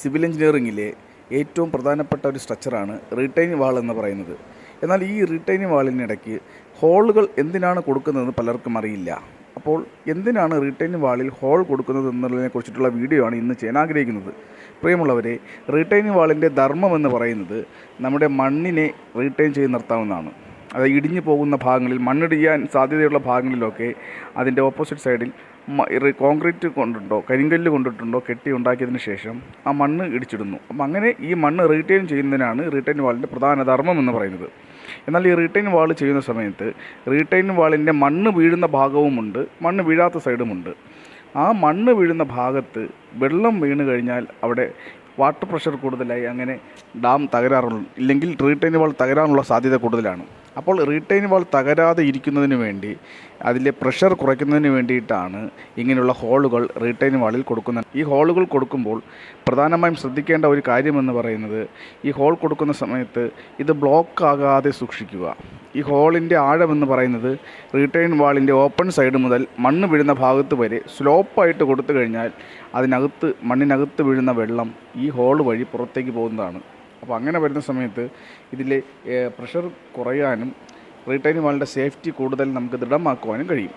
Civil എഞ്ചിനീയറിങ്ങിലെ ഏറ്റവും പ്രധാനപ്പെട്ട ഒരു സ്ട്രക്ചറാണ് റീറ്റൈനിങ് വാൾ എന്ന് പറയുന്നത്. എന്നാൽ ഈ റീറ്റൈനിങ് വാളിനിടയ്ക്ക് ഹോളുകൾ എന്തിനാണ് കൊടുക്കുന്നതെന്ന് പലർക്കും അറിയില്ല. അപ്പോൾ എന്തിനാണ് റീറ്റൈനിങ് വാളിൽ ഹോൾ കൊടുക്കുന്നത് എന്നുള്ളതിനെ കുറിച്ചിട്ടുള്ള വീഡിയോ ആണ് ഇന്ന് ചെയ്യാൻ ആഗ്രഹിക്കുന്നത്. പ്രിയമുള്ളവരെ റീറ്റൈനിങ് വാളിന്റെ ധർമ്മം എന്ന് പറയുന്നത് നമ്മുടെ മണ്ണിനെ റീട്ടൈൻ ചെയ്ത് നിർത്താവുന്നതാണ്. അത് ഇടിഞ്ഞു പോകുന്ന ഭാഗങ്ങളിൽ മണ്ണിടിയാൻ സാധ്യതയുള്ള ഭാഗങ്ങളിലൊക്കെ അതിന്റെ ഓപ്പോസിറ്റ് സൈഡിൽ കോൺക്രീറ്റ് കൊണ്ടുണ്ടോ കരിങ്കല്ല് കൊണ്ടിട്ടുണ്ടോ കെട്ടി ഉണ്ടാക്കിയതിന് ശേഷം ആ മണ്ണ് ഇടിച്ചിടുന്നു. അപ്പം അങ്ങനെ ഈ മണ്ണ് റീറ്റെയിൻ ചെയ്യുന്നതിനാണ് റീറ്റെയിൻ വാളിന്റെ പ്രധാന ധർമ്മം എന്ന് പറയുന്നത്. എന്നാൽ ഈ റീറ്റെയിൻ വാൾ ചെയ്യുന്ന സമയത്ത് റീറ്റെയിൻ വാളിന്റെ മണ്ണ് വീഴുന്ന ഭാഗവുമുണ്ട് മണ്ണ് വീഴാത്ത സൈഡുമുണ്ട് ആ മണ്ണ് വീഴുന്ന ഭാഗത്ത് വെള്ളം വീണ് കഴിഞ്ഞാൽ അവിടെ വാട്ടർ പ്രഷർ കൂടുതലായി അങ്ങനെ ഡാം തകരാറുള്ള ഇല്ലെങ്കിൽ റീറ്റെയിൻ വാൾ തകരാനുള്ള സാധ്യത കൂടുതലാണ്. അപ്പോൾ റീട്ടെയിൻ വാൾ തകരാതെ ഇരിക്കുന്നതിന് വേണ്ടി അതിലെ പ്രഷർ കുറയ്ക്കുന്നതിന് വേണ്ടിയിട്ടാണ് ഇങ്ങനെയുള്ള ഹോളുകൾ റീട്ടെയിൻ വാളിൽ കൊടുക്കുന്നത്. ഈ ഹോളുകൾ കൊടുക്കുമ്പോൾ പ്രധാനമായും ശ്രദ്ധിക്കേണ്ട ഒരു കാര്യമെന്ന് പറയുന്നത് ഈ ഹോൾ കൊടുക്കുന്ന സമയത്ത് ഇത് ബ്ലോക്ക് ആകാതെ സൂക്ഷിക്കുക. ഈ ഹോളിന്റെ ആഴമെന്ന് പറയുന്നത് റീട്ടെയിൻ വാളിന്റെ ഓപ്പൺ സൈഡ് മുതൽ മണ്ണ് വീഴുന്ന ഭാഗത്ത് വരെ സ്ലോപ്പായിട്ട് കൊടുത്തു കഴിഞ്ഞാൽ അതിനകത്ത് മണ്ണിനകത്ത് വീഴുന്ന വെള്ളം ഈ ഹോൾ വഴി പുറത്തേക്ക് പോകുന്നതാണ്. അപ്പോൾ അങ്ങനെ വരുന്ന സമയത്ത് ഇതിലെ പ്രഷർ കുറയാനും റീറ്റെയിൻ വാളിന്റെ സേഫ്റ്റി കൂടുതൽ നമുക്ക് ദൃഢമാക്കുവാനും കഴിയും.